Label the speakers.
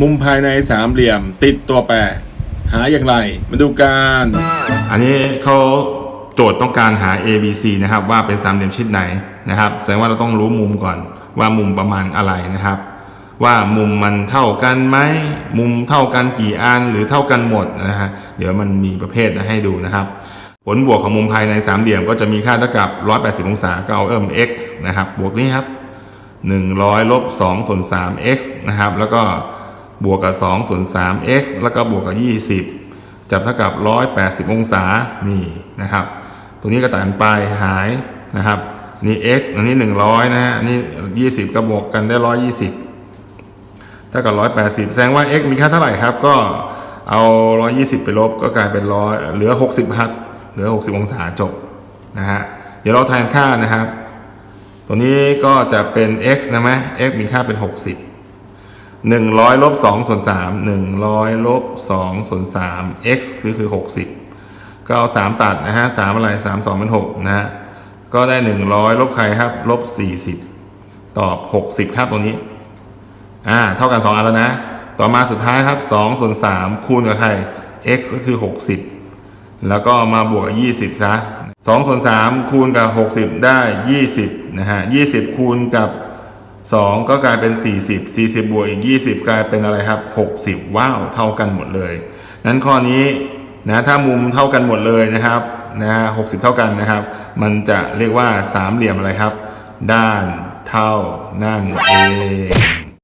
Speaker 1: มุมภายในสามเหลี่ยม ติดตัวแปร หาอย่างไร มาดูกัน
Speaker 2: อันนี้เขาโจทย์ต้องการหา A B C นะครับ ว่าเป็นสามเหลี่ยมชิดไหนนะครับแสดงว่าเราต้องรู้มุมก่อน ว่ามุมประมาณอะไรนะครับ ว่ามุมมันเท่ากันไหมมุมเท่ากันกี่อันหรือเท่ากันหมดนะฮะเดี๋ยวมันมีประเภทให้ดูนะครับ ผลบวกของมุมภายในสามเหลี่ยมก็จะมีค่าเท่ากับ 180 องศาก็เอาเอิ่ม x นะครับบวกนี้ครับ100ลบ2ส่วน3 x นะครับแล้วก็ บวกกับ2ส่วน 3 x แล้วก็บวกกับ 20 จับเท่ากับ 180 องศา นี่นะครับ ตรงนี้ก็ตัดกันไปหายนะครับ นี่ x อันนี้ 100 นะฮะอันนี้20 ก็บวกกันได้ 120 เท่ากับ 180 แสดงว่า x มีค่าเท่าไหร่ครับ ก็เอา 120 ไปลบ ก็กลายเป็นร้อยเหลือ 60ครับเหลือ 60 องศาจบนะฮะ เดี๋ยวเราแทนค่านะครับ ตัวนี้ก็จะเป็น x นะไหม x มีค่าเป็น 60 100ลบ2ส่วน3 100ลบ2ส่วน3 x คือคือ60ก็เอา3ตัดนะฮะ3อะไร3 2เป็น6นะฮะก็ได้100ลบใครครับลบ40ตอบ60ครับตรงนี้อ่าเท่ากัน2อันแล้วนะ ต่อมาสุดท้ายครับ2ส่วน3คูณกับใคร x ก็คือ60แล้วก็มาบวกกับ20ซะ2ส่วน3คูณกับ60ได้20นะฮะ20คูณกับ 2 ก็กลายเป็น 40 40 บวกอีก 20 กลายเป็นอะไรครับ 60 ว้าว เท่ากันหมดเลย นั้นข้อนี้นะถ้ามุมเท่ากันหมดเลยนะครับนะฮะหกเท่ากันนะครับ มันจะเรียกว่าสามเหลี่ยมอะไรครับ ด้านเท่านั่นเอง